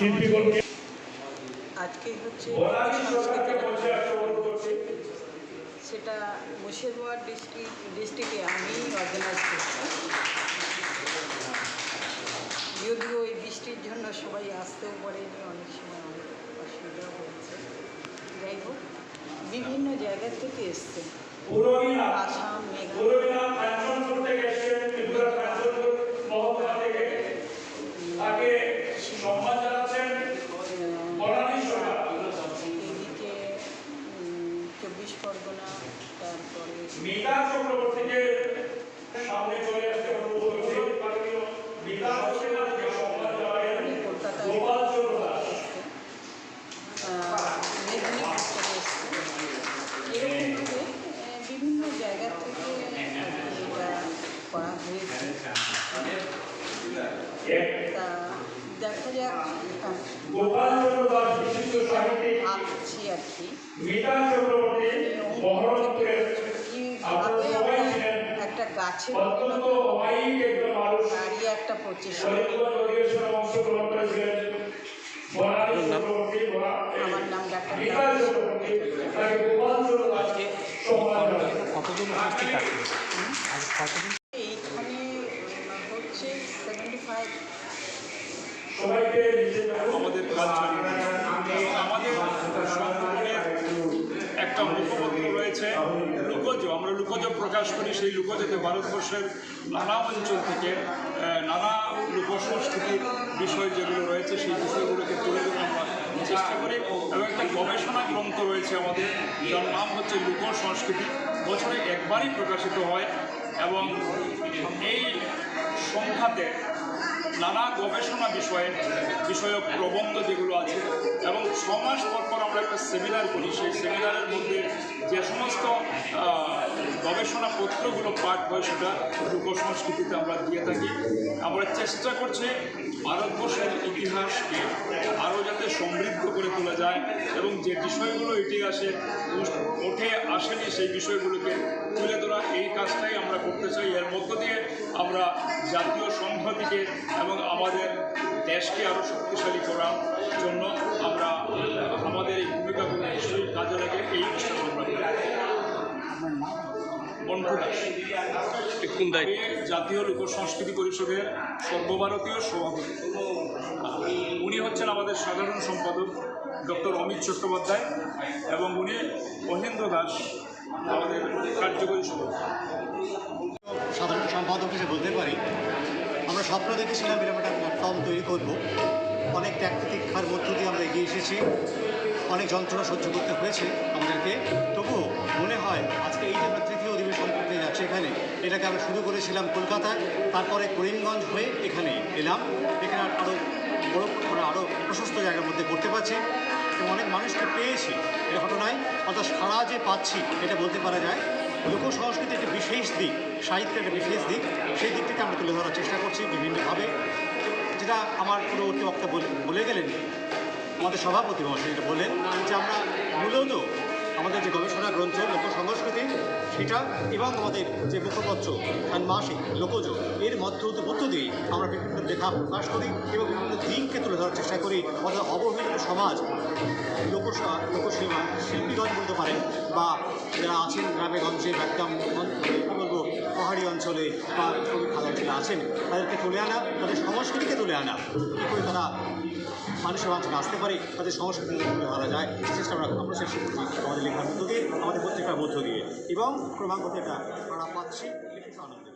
শিল্পীগণকে আজকে হচ্ছে সেটা মুর্শিদাবাদ ডিস্ট্রিক্ট ডিস্ট্রিক্টে আমি অর্গানাইজ করছি। যদিও ওই বৃষ্টির জন্য সবাই আসতেও পারেনি অনেক সময় অনেক অসুবিধা হয়েছে। যাই হোক বিভিন্ন জায়গা থেকে এসছে। আসাম মেঘালয়। তা দেখা যাক ভাবছি আর কি। একটা গাছের দাঁড়িয়ে একটা প্রচেষ্টা আমার নাম ডাক্তার চক্রবর্তী তাকে গোপাল চন্দ্র আমাদের কালচার আমাদের সংগঠনের একটা মুখপত্র রয়েছে। লুকোজ আমরা লুকোজ প্রকাশ করি সেই লুকোজতে ভারতবর্ষের নানা অঞ্চল থেকে নানা লোকসংস্কৃতির বিষয় যেগুলো রয়েছে সেই বিষয়গুলোকে তুলে ধরে আমরা চেষ্টা করি। এবং একটা গবেষণা গ্রন্থ রয়েছে আমাদের যার নাম হচ্ছে লোক সংস্কৃতি। বছরে একবারই প্রকাশিত হয় এবং এই সংখ্যাতে নানা গবেষণা বিষয়ে বিষয়ক প্রবন্ধ যেগুলো আছে, এবং ছ মাস পর পর আমরা একটা সেমিনার করি। সেই সেমিনারের মধ্যে যে সমস্ত গবেষণা পত্রগুলো পাঠ হয় সেটা লোক সংস্কৃতিতে আমরা দিয়ে থাকি। আমরা চেষ্টা করছি ভারতবর্ষের ইতিহাসকে আরও যাতে সমৃদ্ধ করে তোলা যায় এবং যে বিষয়গুলো ইতিহাসে ওঠে আসেনি সেই বিষয়গুলোকে তুলে ধরা, এই কাজটাই আমরা করতে চাই। এর মধ্য দিয়ে আমরা জাতীয় সংহতিকে এবং আমাদের দেশকে আরও শক্তিশালী করার জন্য আমরা আমাদের এই ভূমিকাগুলো নিশ্চয়ই কাজে লাগে এই আমরা জাতীয় লোক সংস্কৃতি পরিষদের সর্বভারতীয় সভাপতি। উনি হচ্ছেন আমাদের সাধারণ সম্পাদক ডক্টর অমিত চট্টোপাধ্যায় এবং উনি মহেন্দ্র দাস আমাদের কার্যকরী সভাপতি। সাধারণ সম্পাদক হিসেবে বলতে পারি আমরা স্বপ্ন দেখেছিলাম এরকম একটা প্ল্যাটফর্ম তৈরি করব। অনেক ত্যাগ প্রতীক্ষার মধ্য দিয়ে আমরা এগিয়ে এসেছি। অনেক যন্ত্রণা সহ্য করতে হয়েছে আমাদেরকে। তবুও মনে হয় আজকে এই যে আমরা তৃতীয় অধিবেশন করতে যাচ্ছি এখানে, এটাকে আমরা শুরু করেছিলাম কলকাতায়, তারপরে করিমগঞ্জ হয়ে এখানে এলাম। এখানে আরও বড় মানে আরও প্রশস্ত জায়গার মধ্যে করতে পারছি। এবং অনেক মানুষকে পেয়েছি এর ঘটনায়। অর্থাৎ সারা যে পাচ্ছি, এটা বলতে পারা যায়। লোক সংস্কৃতি একটি বিশেষ দিক, সাহিত্যের একটা বিশেষ দিক, সেই দিকটাকে আমরা তুলে ধরার চেষ্টা করছি বিভিন্নভাবে। যেটা আমার পূর্ববর্তী বক্তা বলে- গেলেন, আমাদের সভাপতি মহাশয় যেটা বললেন যে আমরা মূলত আমাদের যে গবেষণা গ্রন্থ, লোক সংস্কৃতি, সেটা এবং আমাদের যে মুখপত্র মাসিক লোকজ, এর মধ্য মধ্য দিয়ে আমরা বিভিন্ন লেখা প্রকাশ করি এবং বিভিন্ন দিককে তুলে ধরার চেষ্টা করি। অর্থাৎ অবহেলিত সমাজ লোক লোকসেবা শিল্পীগঞ্জ বলতে পারেন, বা যারা আছেন গ্রামে গঞ্জে একদম পাহাড়ি অঞ্চলে বা খুবই ভালো অঞ্চলে আছেন তাদেরকে তুলে আনা, তাদের সংস্কৃতিকে তুলে আনা। কী করে তারা মানুষের মাঝে আসতে পারে, তাদের সংস্কৃতি তুলে ধরা যায়। চেষ্টা আমরা আমরা চেষ্টা করছি আমাদের লেখার মধ্য দিয়ে, আমাদের পত্রিকার মধ্য দিয়ে। এবং ক্রমাগত এটা আমরা পাচ্ছি আনন্দ